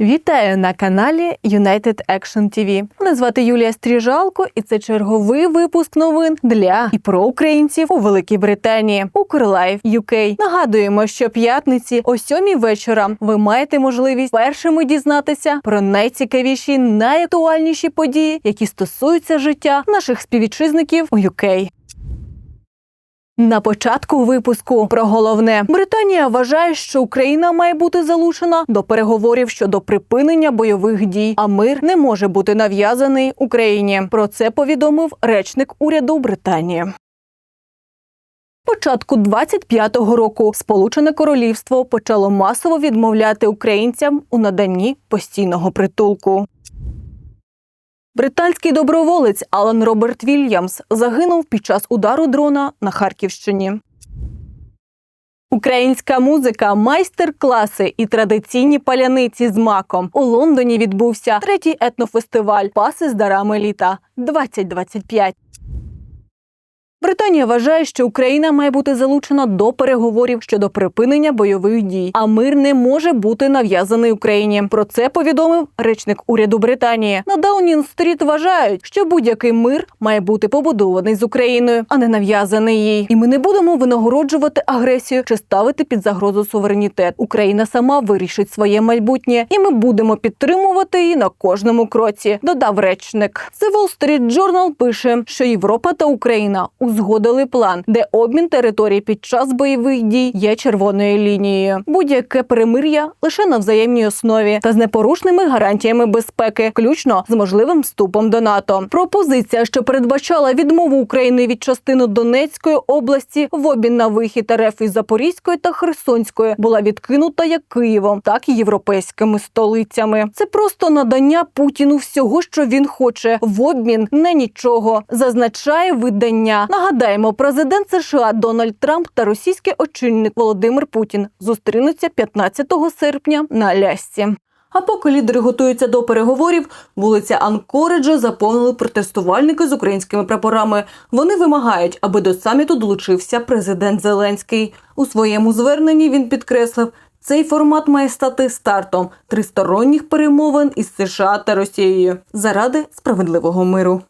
Вітаю на каналі United Action TV. Мене звати Юлія Стріжалко, і це черговий випуск новин для і про українців у Великій Британії. Укрлайв UK. Нагадуємо, що п'ятниці о сьомій вечора ви маєте можливість першими дізнатися про найцікавіші, найактуальніші події, які стосуються життя наших співвітчизників у UK. На початку випуску про головне Британія вважає, що Україна має бути залучена до переговорів щодо припинення бойових дій, а мир не може бути нав'язаний Україні. Про це повідомив речник уряду Британії. Початку 25-го року Сполучене Королівство почало масово відмовляти українцям у наданні постійного притулку. Британський доброволець Алан Роберт Вільямс загинув під час удару дрона на Харківщині. Українська музика, майстер-класи і традиційні паляниці з маком. У Лондоні відбувся третій етнофестиваль Паси з дарами літа 2025. Британія вважає, що Україна має бути залучена до переговорів щодо припинення бойових дій, а мир не може бути нав'язаний Україні. Про це повідомив речник уряду Британії. На Даунінг-стріт вважають, що будь-який мир має бути побудований з Україною, а не нав'язаний їй. І ми не будемо винагороджувати агресію чи ставити під загрозу суверенітет. Україна сама вирішить своє майбутнє, і ми будемо підтримувати її на кожному кроці. Додав речник. The Wall Street Journal пише, що Європа та Україна узгодили план, де обмін територій під час бойових дій є червоною лінією. Будь-яке перемир'я лише на взаємній основі та з непорушними гарантіями безпеки, включно з можливим вступом до НАТО. Пропозиція, що передбачала відмову України від частини Донецької області в обмін на вихід РФ із Запорізької та Херсонської, була відкинута як Києвом, так і європейськими столицями. Це просто надання Путіну всього, що він хоче, в обмін не нічого, зазначає видання. Нагадаємо, президент США Дональд Трамп та російський очільник Володимир Путін зустрінуться 15 серпня на Алясці. А поки лідери готуються до переговорів, вулиця Анкориджа заповнили протестувальники з українськими прапорами. Вони вимагають, аби до саміту долучився президент Зеленський. У своєму зверненні він підкреслив. Цей формат має стати стартом тристоронніх перемовин із США та Росією заради справедливого миру.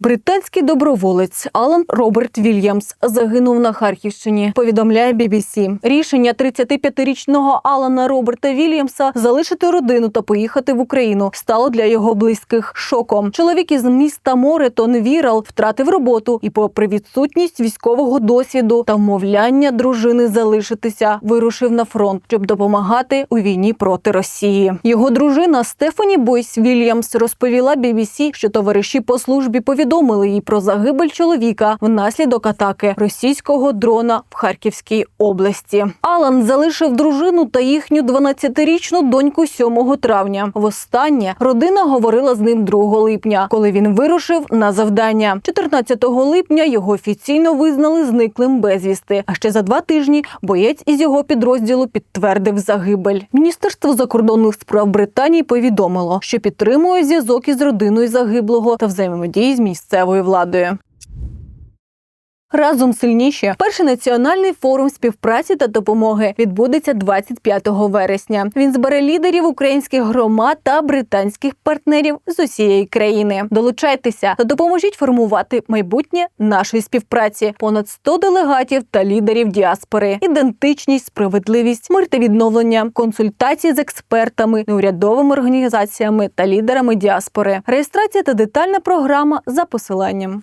Британський доброволець Алан Роберт Вільямс загинув на Харківщині. Повідомляє BBC. Рішення 35-річного Алана Роберта Вільямса залишити родину та поїхати в Україну стало для його близьких шоком. Чоловік із міста Моретон Вірал втратив роботу і, попри відсутність військового досвіду та вмовляння дружини залишитися, вирушив на фронт, щоб допомагати у війні проти Росії. Його дружина Стефані Бойс Вільямс розповіла BBC, що товариші по службі повідомили їй про загибель чоловіка внаслідок атаки російського дрона в Харківській області. Алан залишив дружину та їхню 12-річну доньку 7 травня. Востаннє родина говорила з ним 2 липня, коли він вирушив на завдання. 14 липня його офіційно визнали зниклим безвісти. А ще за два тижні боєць із його підрозділу підтвердив загибель. Міністерство закордонних справ Британії повідомило, що підтримує зв'язок із родиною загиблого та взаємодії з місцевою владою. Разом сильніші перший національний форум співпраці та допомоги відбудеться 25 вересня. Він збере лідерів українських громад та британських партнерів з усієї країни. Долучайтеся та допоможіть формувати майбутнє нашої співпраці. Понад 100 делегатів та лідерів діаспори, ідентичність, справедливість, мир та відновлення, консультації з експертами, неурядовими організаціями та лідерами діаспори. Реєстрація та детальна програма за посиланням.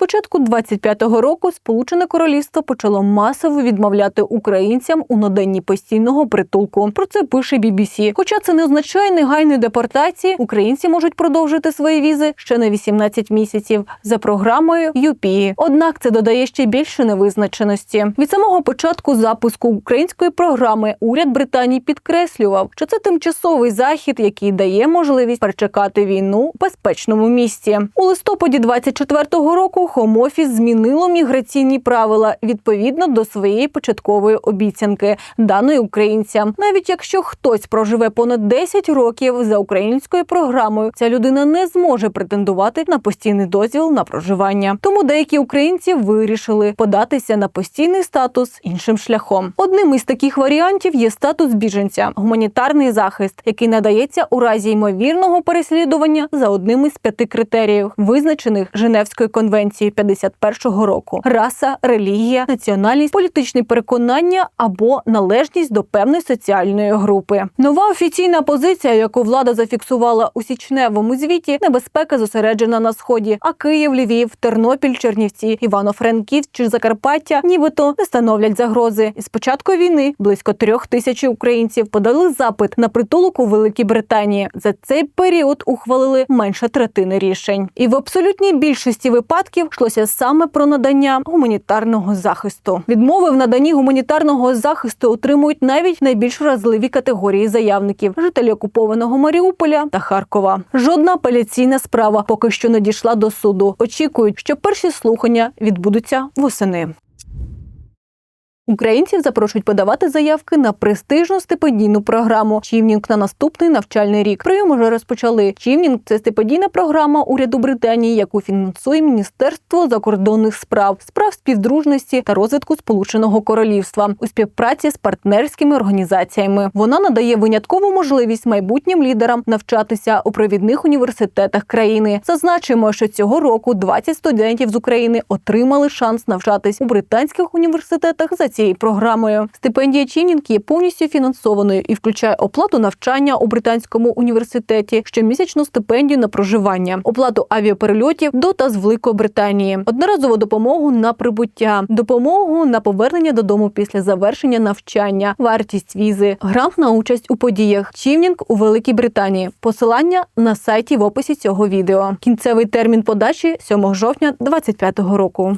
Початку 25-го року Сполучене Королівство почало масово відмовляти українцям у наданні постійного притулку. Про це пише BBC. Хоча це не означає негайної депортації, українці можуть продовжити свої візи ще на 18 місяців за програмою UPI. Однак це додає ще більше невизначеності. Від самого початку запуску української програми уряд Британії підкреслював, що це тимчасовий захід, який дає можливість перечекати війну в безпечному місці. У листопаді 24-го року Хом-офіс змінило міграційні правила відповідно до своєї початкової обіцянки, даної українцям. Навіть якщо хтось проживе понад 10 років за українською програмою, ця людина не зможе претендувати на постійний дозвіл на проживання. Тому деякі українці вирішили податися на постійний статус іншим шляхом. Одним із таких варіантів є статус біженця, гуманітарний захист, який надається у разі ймовірного переслідування за одним із п'яти критеріїв, визначених Женевською конвенцією 51-го року: раса, релігія, національність, політичні переконання або належність до певної соціальної групи. Нова офіційна позиція, яку влада зафіксувала у січневому звіті, небезпека зосереджена на сході. А Київ, Львів, Тернопіль, Чернівці, Івано-Франківськ чи Закарпаття, нібито не становлять загрози. І з початку війни близько трьох тисяч українців подали запит на притулок у Великій Британії. За цей період ухвалили менше третини рішень. І в абсолютній більшості випадків йшлося саме про надання гуманітарного захисту. Відмови в наданні гуманітарного захисту отримують навіть найбільш вразливі категорії заявників жителі окупованого Маріуполя та Харкова. Жодна апеляційна справа поки що не дійшла до суду. Очікують, що перші слухання відбудуться восени. Українців запрошують подавати заявки на престижну стипендійну програму Чівнінг на наступний навчальний рік. Прийом уже розпочали. Чівнінг це стипендійна програма уряду Британії, яку фінансує Міністерство закордонних справ, справ співдружності та розвитку Сполученого Королівства у співпраці з партнерськими організаціями. Вона надає виняткову можливість майбутнім лідерам навчатися у провідних університетах країни. Зазначимо, що цього року 20 студентів з України отримали шанс навчатись у британських університетах за цією програмою. Стипендія Чінінг є повністю фінансованою і включає оплату навчання у британському університеті, щомісячну стипендію на проживання, оплату авіаперельотів до та з Великобританії, одноразову допомогу на прибуття, допомогу на повернення додому після завершення навчання, вартість візи, грант на участь у подіях, Чівнінг у Великій Британії. Посилання на сайті в описі цього відео. Кінцевий термін подачі 7 жовтня 2025 року.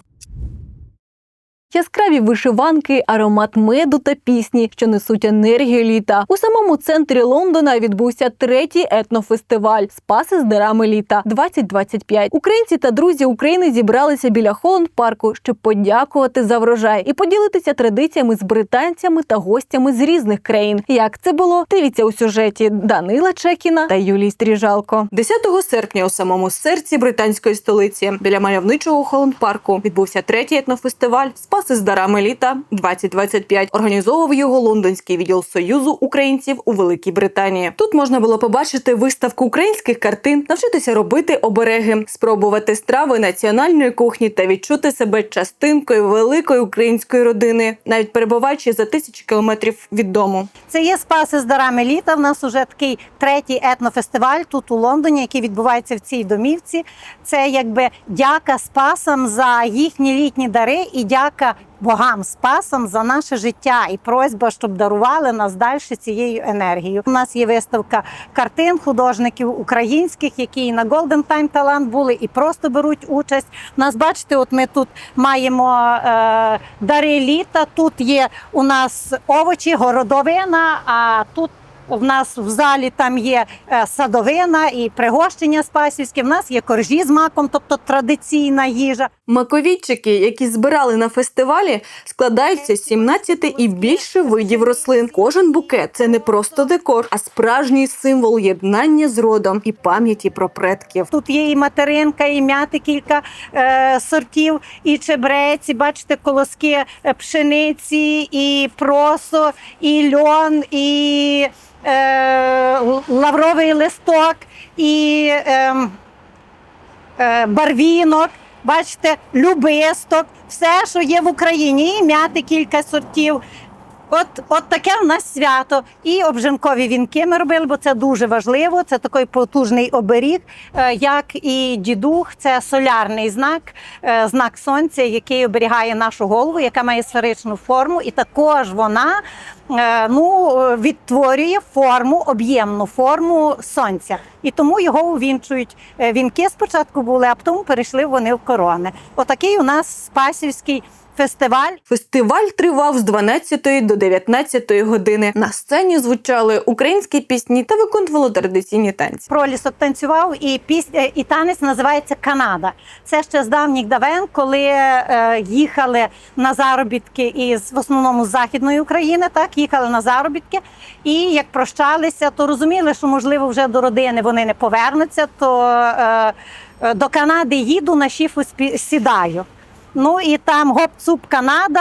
Яскраві вишиванки, аромат меду та пісні, що несуть енергію літа. У самому центрі Лондона відбувся третій етнофестиваль Спаси з дарами літа 2025. Українці та друзі України зібралися біля Холланд парку, щоб подякувати за врожай і поділитися традиціями з британцями та гостями з різних країн. Як це було? Дивіться у сюжеті Данила Чекіна та Юлії Стріжалко. 10 серпня у самому серці британської столиці біля мальовничого Холланд парку відбувся третій етнофестиваль Спаси з дарами літа 2025. Організовував його лондонський відділ Союзу українців у Великій Британії. Тут можна було побачити виставку українських картин, навчитися робити обереги, спробувати страви національної кухні та відчути себе частинкою великої української родини, навіть перебуваючи за тисячі кілометрів від дому. Це є спаси з дарами літа. В нас уже такий третій етнофестиваль тут у Лондоні, який відбувається в цій домівці. Це якби дяка спасам за їхні літні дари і дяка богам спасам за наше життя і просьба, щоб дарували нас далі цією енергією. У нас є виставка картин художників українських, які на Golden Time Talent були і просто беруть участь. Нас бачите, от ми тут маємо е, дари літа. Тут є у нас овочі, городовина. А тут в нас в залі там є е, садовина і пригощення спасівське. В нас є коржі з маком, тобто традиційна їжа. Маковійчики, які збирали на фестивалі, складаються з 17 і більше видів рослин. Кожен букет це не просто декор, а справжній символ єднання з родом і пам'яті про предків. Тут є і материнка, і м'яти кілька е, сортів, і чебрець, і бачите, колоски е, пшениці, і просо, і льон, і лавровий листок, і е, е, барвінок. Бачите, любисток, все, що є в Україні, і м'яти кілька сортів. От, от таке в нас свято. І обжинкові вінки ми робили, бо це дуже важливо. Це такий потужний оберіг, е, як і дідух, це солярний знак, е, знак сонця, який оберігає нашу голову, яка має сферичну форму, і також вона е, ну, відтворює форму, об'ємну форму сонця. І тому його увінчують. Вінки спочатку були, а потім перейшли вони в корони. Отакий у нас спасівський фестиваль. Фестиваль тривав з 12 до 19 години. На сцені звучали українські пісні та виконували традиційні танці. Пролісок танцював, і пісня і танець називається Канада. Це ще з давніх давен, коли е, їхали на заробітки із в основному з західної України, так їхали на заробітки. І як прощалися, то розуміли, що можливо вже до родини вони не повернуться. То е, е, до Канади їду на шіфу сідаю. Ну і там гоп-цуп Канада,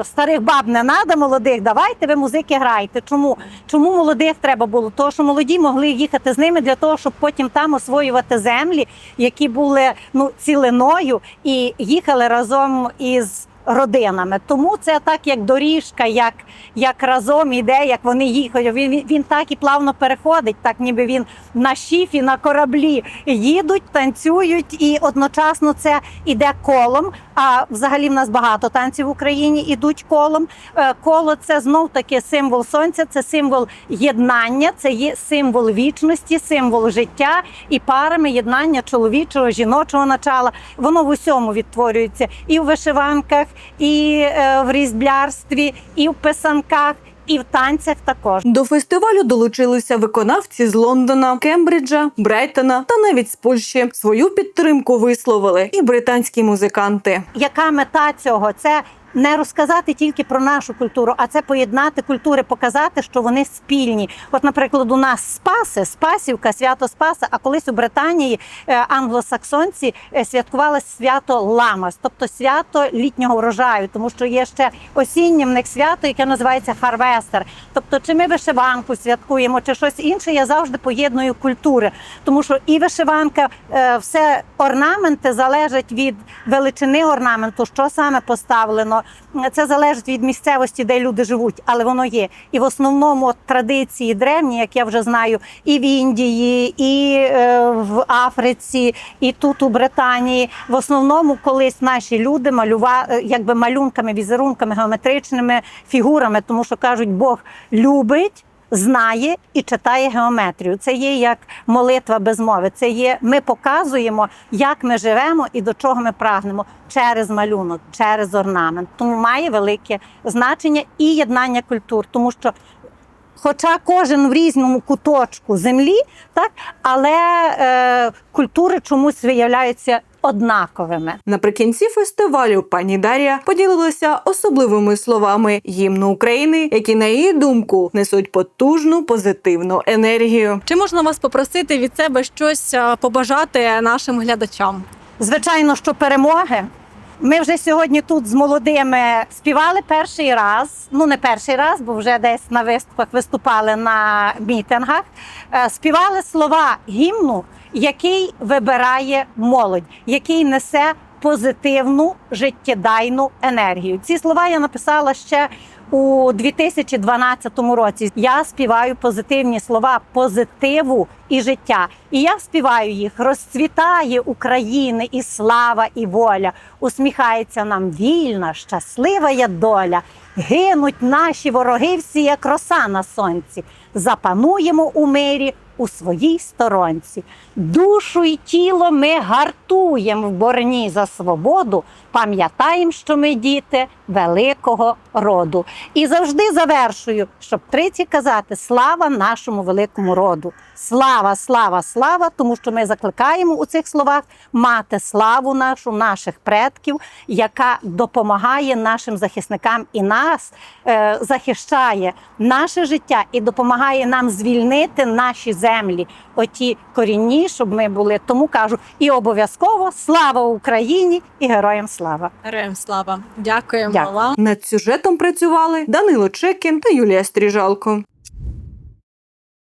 е, старих баб не надо, молодих давайте ви музики грайте. Чому? Чому молодих треба було? Тому що молоді могли їхати з ними для того, щоб потім там освоювати землі, які були ну цілиною, і їхали разом із родинами. Тому це так, як доріжка, як, як разом іде, як вони їхають. Він, він, він так і плавно переходить, так ніби він на шіфі, на кораблі їдуть, танцюють, і одночасно це іде колом. А взагалі в нас багато танців в Україні ідуть колом. Е, Коло це знов таки символ сонця, це символ єднання, це є символ вічності, символ життя і парами єднання чоловічого, жіночого начала. Воно в усьому відтворюється і в вишиванках, і е, в різблярстві, і в писанках, і в танцях також. До фестивалю долучилися виконавці з Лондона, Кембриджа, Брайтона та навіть з Польщі. Свою підтримку висловили і британські музиканти. яка мета цього? Це не розказати тільки про нашу культуру, а це поєднати культури, показати, що вони спільні. От, наприклад, у нас Спаси, Спасівка, свято Спаса. А колись у Британії е, англосаксонці е, святкували свято Ламас, тобто свято літнього врожаю, тому що є ще осіннє в них свято, яке називається Харвестер. Тобто, чи ми вишиванку святкуємо, чи щось інше, я завжди поєдную культури, тому що і вишиванка, е, все орнаменти залежать від величини орнаменту, що саме поставлено. Це залежить від місцевості, де люди живуть, але воно є. І в основному традиції древні, як я вже знаю, і в Індії, і е, в Африці, і тут у Британії. В основному колись наші люди малювали якби малюнками, візерунками, геометричними фігурами, тому що кажуть, Бог любить. Знає і читає геометрію. Це є як молитва без мови. Це є ми показуємо, як ми живемо і до чого ми прагнемо через малюнок, через орнамент. Тому має велике значення і єднання культур, тому що. Хоча кожен в різному куточку землі, так але е, культури чомусь виявляються однаковими. Наприкінці фестивалю пані Дар'я поділилася особливими словами гімну України, які на її думку несуть потужну позитивну енергію. Чи можна вас попросити від себе щось побажати нашим глядачам? Звичайно, що перемоги. Ми вже сьогодні тут з молодими співали перший раз. Ну не перший раз, бо вже десь на виступах виступали на мітингах. Е, Співали слова гімну, який вибирає молодь, який несе позитивну життєдайну енергію. Ці слова я написала ще у 2012 році. Я співаю позитивні слова позитиву і життя. І я співаю їх. Розцвітає України і слава, і воля. Усміхається нам вільна, щаслива є доля. Гинуть наші вороги всі, як роса на сонці. Запануємо у мирі у своїй сторонці. Душу і тіло ми гартуємо в борні за свободу, пам'ятаємо, що ми діти великого роду. І завжди завершую, щоб тричі казати слава нашому великому роду. Слава, слава, слава, тому що ми закликаємо у цих словах мати славу нашу, наших предків, яка допомагає нашим захисникам і нас е, захищає наше життя і допомагає нам звільнити наші землі, оті корінні, щоб ми були. Тому кажу, і обов'язково слава Україні і героям слава! Героям слава! Дякуємо Дякую. вам. Над сюжетом працювали Данило Чекін та Юлія Стріжалко.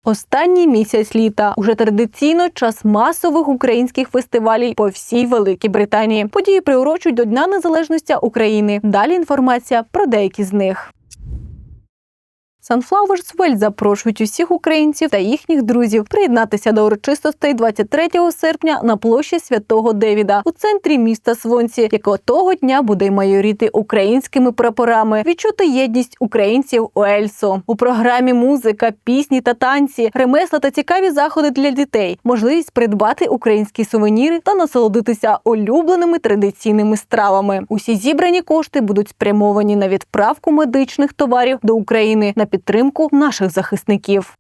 Останній місяць літа уже традиційно час масових українських фестивалів по всій Великій Британії. Події приурочують до Дня Незалежності України. Далі інформація про деякі з них. Sunflowers Well запрошують усіх українців та їхніх друзів приєднатися до урочистостей 23 серпня на площі Святого Девіда у центрі міста Свонці, якого того дня буде майоріти українськими прапорами, відчути єдність українців Уельсу. У програмі музика, пісні та танці, ремесла та цікаві заходи для дітей, можливість придбати українські сувеніри та насолодитися улюбленими традиційними стравами. Усі зібрані кошти будуть спрямовані на відправку медичних товарів до України на підтримку наших захисників.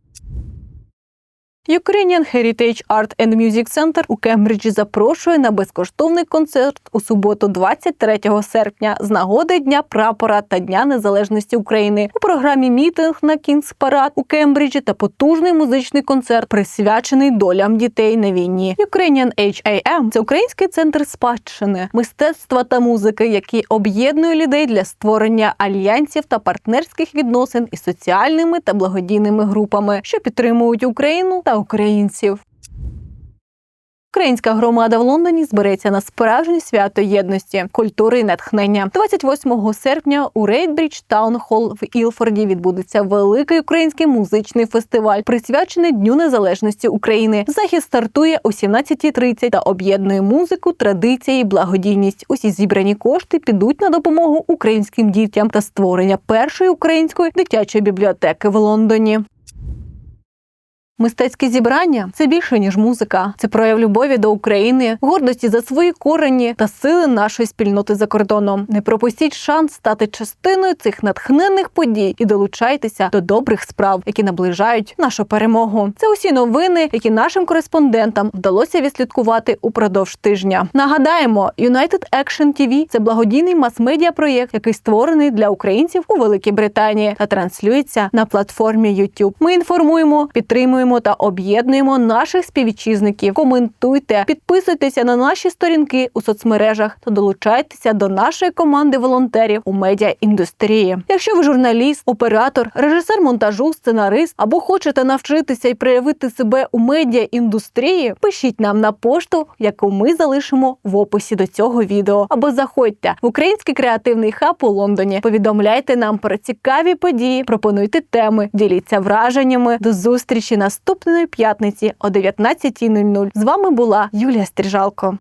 Ukrainian Heritage Art and Music Center у Кембриджі запрошує на безкоштовний концерт у суботу, 23 серпня, з нагоди Дня прапора та Дня Незалежності України. У програмі мітинг на Кінгс Парад у Кембриджі та потужний музичний концерт, присвячений долям дітей на війні. Ukrainian HAM – це український центр спадщини, мистецтва та музики, який об'єднує людей для створення альянсів та партнерських відносин із соціальними та благодійними групами, що підтримують Україну та українців. Українська громада в Лондоні збереться на справжнє свято єдності, культури і натхнення. 28 серпня у Рейдбрідж Таун Холл в Ілфорді відбудеться великий український музичний фестиваль, присвячений Дню Незалежності України. Захід стартує о 17.30 та об'єднує музику, традиції, благодійність. Усі зібрані кошти підуть на допомогу українським дітям та створення першої української дитячої бібліотеки в Лондоні. Мистецьке зібрання це більше ніж музика. Це прояв любові до України, гордості за свої корені та сили нашої спільноти за кордоном. Не пропустіть шанс стати частиною цих натхненних подій і долучайтеся до добрих справ, які наближають нашу перемогу. Це усі новини, які нашим кореспондентам вдалося відслідкувати упродовж тижня. Нагадаємо, United Action TV – це благодійний мас-медіа проєкт, який створений для українців у Великій Британії та транслюється на платформі YouTube. Ми інформуємо, підтримуємо та об'єднуємо наших співвітчизників. Коментуйте, підписуйтеся на наші сторінки у соцмережах та долучайтеся до нашої команди волонтерів у медіаіндустрії. Якщо ви журналіст, оператор, режисер монтажу, сценарист або хочете навчитися і проявити себе у медіаіндустрії, пишіть нам на пошту, яку ми залишимо в описі до цього відео. Або заходьте в український креативний хаб у Лондоні. Повідомляйте нам про цікаві події, пропонуйте теми, діліться враженнями. До зустрічі наступної п'ятниці о 19.00. З вами була Юлія Стріжалко.